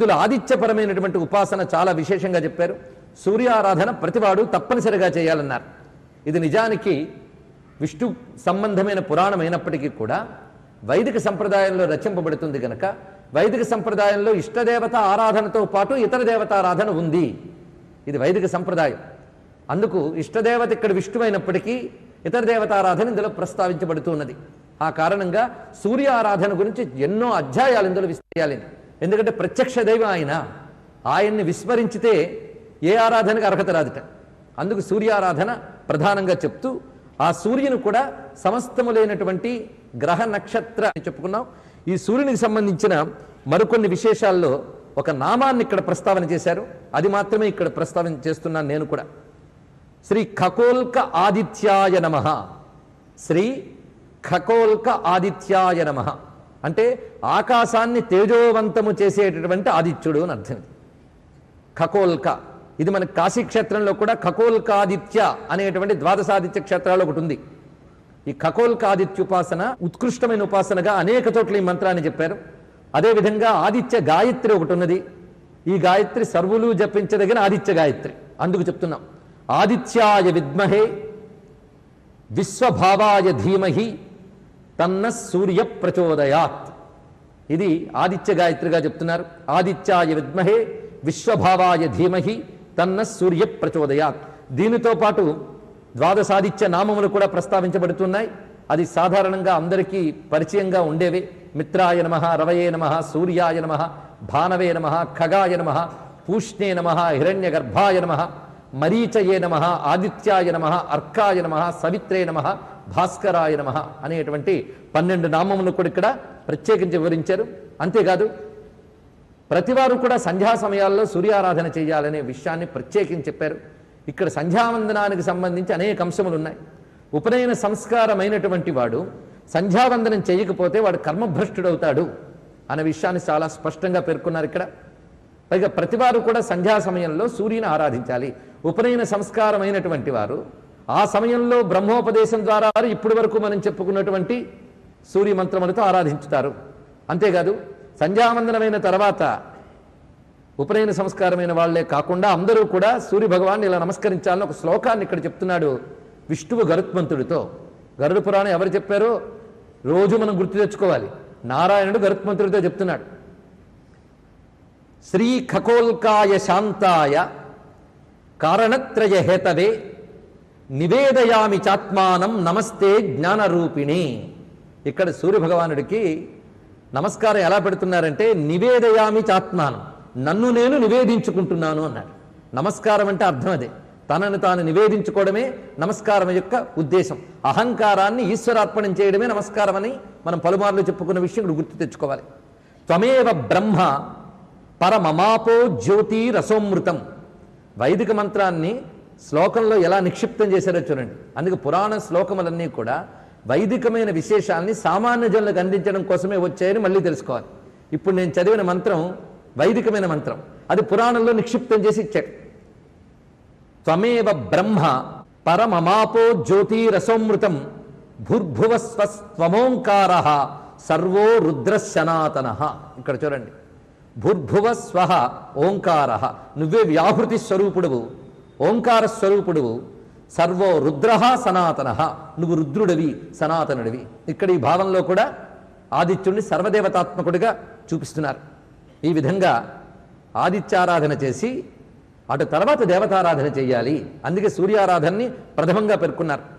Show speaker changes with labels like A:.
A: ఇందులో ఆదిత్యపరమైనటువంటి ఉపాసన చాలా విశేషంగా చెప్పారు. సూర్యారాధన ప్రతివాడు తప్పనిసరిగా చేయాలన్నారు. ఇది నిజానికి విష్ణు సంబంధమైన పురాణం అయినప్పటికీ కూడా వైదిక సంప్రదాయంలో రచింపబడుతుంది గనక వైదిక సంప్రదాయంలో ఇష్టదేవత ఆరాధనతో పాటు ఇతర దేవతారాధన ఉంది. ఇది వైదిక సంప్రదాయం. అందుకు ఇష్టదేవత ఇక్కడ విష్ణు అయినప్పటికీ ఇతర దేవతారాధన ఇందులో ప్రస్తావించబడుతున్నది. ఆ కారణంగా సూర్య ఆరాధన గురించి ఎన్నో అధ్యాయాలు ఇందులో విస్తయాలింది ఎందుకంటే ప్రత్యక్ష దైవం ఆయన. ఆయన్ని విస్మరించితే ఏ ఆరాధనకు అర్హత రాదుట. అందుకు సూర్యారాధన ప్రధానంగా చెప్తూ ఆ సూర్యుని కూడా సమస్తము లేనటువంటి గ్రహ నక్షత్ర అని చెప్పుకున్నాం. ఈ సూర్యునికి సంబంధించిన మరికొన్ని విశేషాల్లో ఒక నామాన్ని ఇక్కడ ప్రస్తావన చేశారు. అది మాత్రమే ఇక్కడ ప్రస్తావన చేస్తున్నాను నేను కూడా. శ్రీ ఖకోల్క ఆదిత్యాయ నమ. శ్రీ ఖకోల్క ఆదిత్యాయ నమ. అంటే ఆకాశాన్ని తేజోవంతము చేసేటటువంటి ఆదిత్యుడు అని అర్థం ఖకోల్క ఇది మన కాశీ క్షేత్రంలో కూడా ఖకోల్కాదిత్య అనేటువంటి ద్వాదశాదిత్య క్షేత్రాలు ఒకటి ఉంది. ఈ ఖకోల్కాదిత్య ఉపాసన ఉత్కృష్టమైన ఉపాసనగా అనేక చోట్ల ఈ మంత్రాన్ని చెప్పారు. అదేవిధంగా ఆదిత్య గాయత్రి ఒకటి ఉన్నది. ఈ గాయత్రి సర్వులు జపించదగిన ఆదిత్య గాయత్రి. అందుకు చెప్తున్నాం. ఆదిత్యాయ విద్మహే విశ్వభావాయ ధీమహి తన్న సూర్య ప్రచోదయాత్. ఇది ఆదిత్య గాయత్రిగా చెప్తున్నారు. ఆదిత్యాయ విద్మహే విశ్వభావాయ ధీమహి తన్న సూర్య ప్రచోదయాత్. దీనితో పాటు ద్వాదశాదిత్య నామములు కూడా ప్రస్తావించబడుతున్నాయి. అది సాధారణంగా అందరికీ పరిచయంగా ఉండేవి. మిత్రాయ నమ రవయే నమ సూర్యాయ నమ భానవే నమ ఖగాయ నమ పూష్ణే నమ హిరణ్య గర్భాయ నమ మరీచయే నమ ఆదిత్యాయ నమ అర్కాయ నమ సవిత్రే నమ భాస్కరాయ నమ అనేటువంటి పన్నెండు నామములు కూడా ఇక్కడ ప్రత్యేకించి వివరించారు. అంతేకాదు ప్రతివారు కూడా సంధ్యా సమయాల్లో సూర్యారాధన చేయాలనే విషయాన్ని ప్రత్యేకించి చెప్పారు. ఇక్కడ సంధ్యావందనానికి సంబంధించి అనేక అంశములు ఉన్నాయి ఉపనయన సంస్కారమైనటువంటి వాడు సంధ్యావందనం చేయకపోతే వాడు కర్మభ్రష్టుడవుతాడు అనే విషయాన్ని చాలా స్పష్టంగా పేర్కొన్నారు ఇక్కడ. పైగా ప్రతివారు కూడా సంధ్యా సమయంలో సూర్యుని ఆరాధించాలి. ఉపనయన సంస్కారమైనటువంటి వారు ఆ సమయంలో బ్రహ్మోపదేశం ద్వారా ఇప్పటి వరకు మనం చెప్పుకున్నటువంటి సూర్య మంత్రములతో ఆరాధించుతారు. అంతేకాదు సంధ్యావందనమైన తర్వాత ఉపనయన సంస్కారమైన వాళ్ళే కాకుండా అందరూ కూడా సూర్య భగవాన్ని ఇలా నమస్కరించాలని ఒక శ్లోకాన్ని ఇక్కడ చెప్తున్నాడు విష్ణువు గరుత్మంతుడితో. గరుడు పురాణం ఎవరు చెప్పారో రోజు మనం గుర్తు తెచ్చుకోవాలి. నారాయణుడు గరుత్మంతుడితో చెప్తున్నాడు. శ్రీ ఖకోల్కాయ శాంతాయ కారణత్రయ హేతవే నివేదయామి చాత్మానం నమస్తే జ్ఞానరూపిణి. ఇక్కడ సూర్యభగవానుడికి నమస్కారం ఎలా పెడుతున్నారంటే నివేదయామి చాత్మానం. నన్ను నేను నివేదించుకుంటున్నాను అన్నాడు. నమస్కారం అంటే అర్థం అదే. తనను తాను నివేదించుకోవడమే నమస్కారం యొక్క ఉద్దేశం. అహంకారాన్ని ఈశ్వరార్పణం చేయడమే నమస్కారం అని మనం పలుమార్లు చెప్పుకున్న విషయం ఇప్పుడు గుర్తు తెచ్చుకోవాలి. త్వమేవ బ్రహ్మ పరమమాపో జ్యోతి రసోమృతం. వైదిక మంత్రాన్ని శ్లోకంలో ఎలా నిక్షిప్తం చేశారో చూడండి. అందుకే పురాణ శ్లోకములన్నీ కూడా వైదికమైన విశేషాల్ని సామాన్య జనులకు అందించడం కోసమే వచ్చాయని మళ్ళీ తెలుసుకోవాలి. ఇప్పుడు నేను చదివిన మంత్రం వైదికమైన మంత్రం. అది పురాణంలో నిక్షిప్తం చేసి ఇచ్చాడు. త్వమేవ బ్రహ్మ పరమమాపో జ్యోతిరసోమృతం భూర్భువస్వస్వమోంకార సర్వో రుద్ర సనాతన ఇక్కడ చూడండి. భూర్భువ స్వహ ఓంకార. నువ్వే వ్యాహృతి స్వరూపుడువు. ఓంకార స్వరూపుడు సర్వో రుద్ర సనాతన. నువ్వు రుద్రుడివి సనాతనుడివి. ఇక్కడ ఈ భావంలో కూడా ఆదిత్యుడిని సర్వదేవతాత్మకుడిగా చూపిస్తున్నారు. ఈ విధంగా ఆదిత్యారాధన చేసి అటు తర్వాత దేవతారాధన చేయాలి. అందుకే సూర్యారాధనని ప్రథమంగా పేర్కొన్నారు.